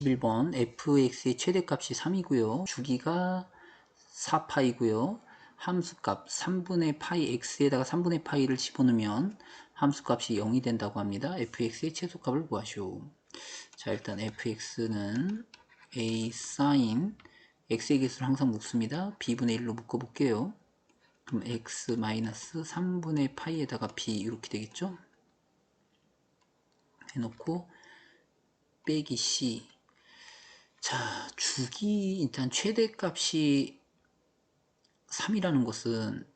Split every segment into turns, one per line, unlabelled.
1번 fx의 최대값이 3이고요. 주기가 4파이고요. 함수값 3분의 파이 x에다가 3분의 파이를 집어넣으면 함수값이 0이 된다고 합니다. fx의 최소값을 구하시오. 자 일단 fx는 a sin x의 개수를 항상 묶습니다. b분의 1로 묶어볼게요. 그럼 x 마이너스 3분의 파이에다가 b 이렇게 되겠죠? 해놓고 빼기 c 자, 주기 일단 최대값이 3이라는 것은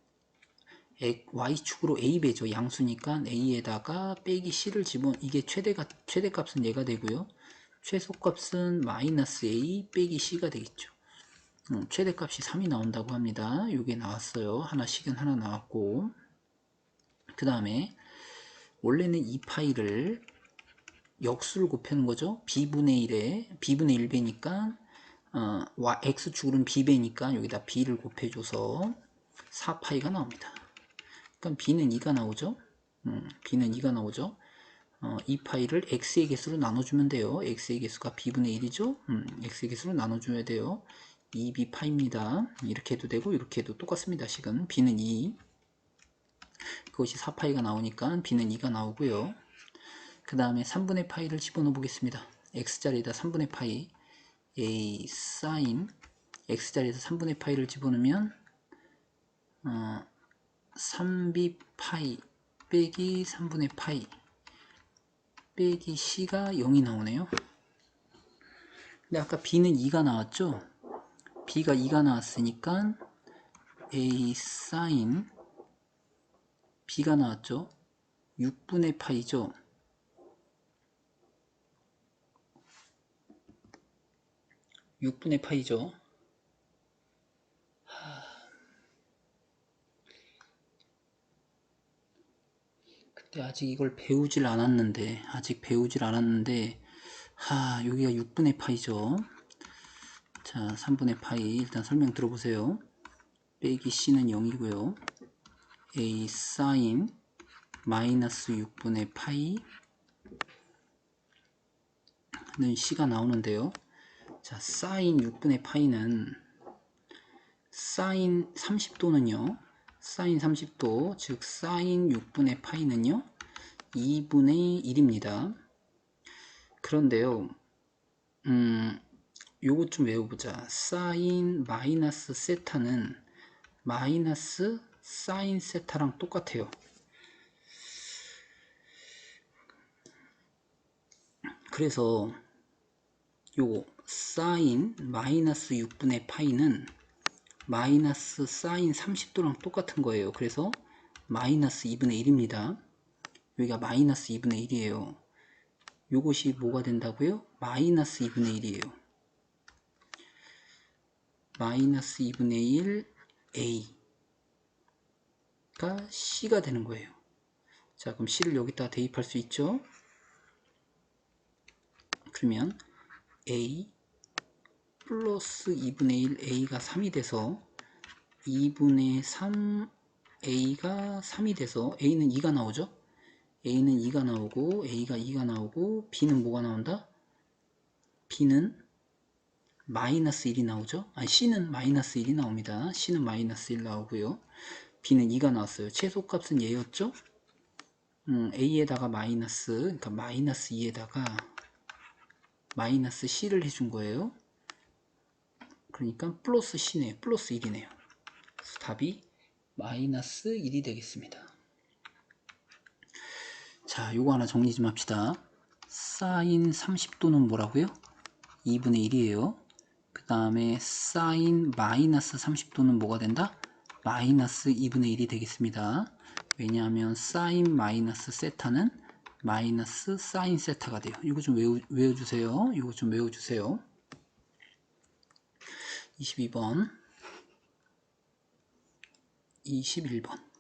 y축으로 a배죠. 양수니까 a에다가 빼기 c를 집어 이게 최대가 최대값은 얘가 되고요. 최소값은 마이너스 a 빼기 c가 되겠죠. 음, 최대값이 3이 나온다고 합니다. 이게 나왔어요. 하나씩은 하나 나왔고 그 다음에 원래는 이 파이를 역수를 곱하는 거죠. b분의 1에 b분의 1배니까 어, x축으로는 b배니까 여기다 b를 곱해줘서 4파이가 나옵니다. 그럼 b는 2가 나오죠. 음, b는 2가 나오죠. 어, 이 파이를 x의 개수로 나눠주면 돼요. x의 개수가 b분의 1이죠. 음, x의 개수로 나눠줘야 돼요. 2b 파입니다. 이렇게 해도 되고 이렇게 해도 똑같습니다. 식은 b는 2 그것이 4파이가 나오니까 b는 2가 나오고요. 그 다음에 3분의 파이를 집어넣어 보겠습니다. x자리에다 3분의 파이 a sin x자리에서 3분의 파이를 집어넣으면 어, 3b 파이 빼기 3분의 파이 빼기 c가 0이 나오네요. 근데 아까 b는 2가 나왔죠? b가 2가 나왔으니까 a sin b가 나왔죠? 6분의 파이죠? 6분의 파이죠. 그때 아직 이걸 배우질 않았는데 아직 배우질 않았는데 하 여기가 6분의 파이죠. 자 3분의 파이 일단 설명 들어보세요. 빼기 c는 0이고요. a sin 마이너스 6분의 파이는 c가 나오는데요. 자, 사인 6분의 파이는 사인 30도는요. 사인 30도, 즉 사인 6분의 파이는요. 2분의 1입니다. 그런데요. 음, 요것 좀 외워보자. 사인 마이너스 세타는 마이너스 사인 세타랑 똑같아요. 그래서 요거 사인 마이너스 6분의 파이는 마이너스 사인 30도랑 똑같은 거예요. 그래서 마이너스 2분의 1입니다. 여기가 마이너스 2분의 1이에요. 요것이 뭐가 된다고요? 마이너스 2분의 1이에요. 마이너스 2분의 1 A가 C가 되는 거예요. 자 그럼 C를 여기다 대입할 수 있죠? 그러면 A 플러스 2분의 1 A가 3이 돼서 2분의 3 A가 3이 돼서 A는 2가 나오죠? A는 2가 나오고 A가 2가 나오고 B는 뭐가 나온다? B는 마이너스 1이 나오죠? 아니 C는 마이너스 1이 나옵니다. C는 마이너스 1 나오고요. B는 2가 나왔어요. 최소값은 얘였죠? 음, A에다가 마이너스 그러니까 마이너스 2에다가 마이너스 C를 해준 거예요. 그러니까 플러스 C네요. 플러스 1이네요. 그래서 답이 마이너스 1이 되겠습니다. 자, 요거 하나 정리 좀 합시다. 사인 30도는 뭐라고요? 2분의 1이에요. 그 다음에 사인 마이너스 30도는 뭐가 된다? 마이너스 2분의 1이 되겠습니다. 왜냐하면 사인 마이너스 세타는 마이너스 사인 세타가 돼요. 이거 좀 외우, 외워주세요. 이거 좀 외워주세요. 22번 21번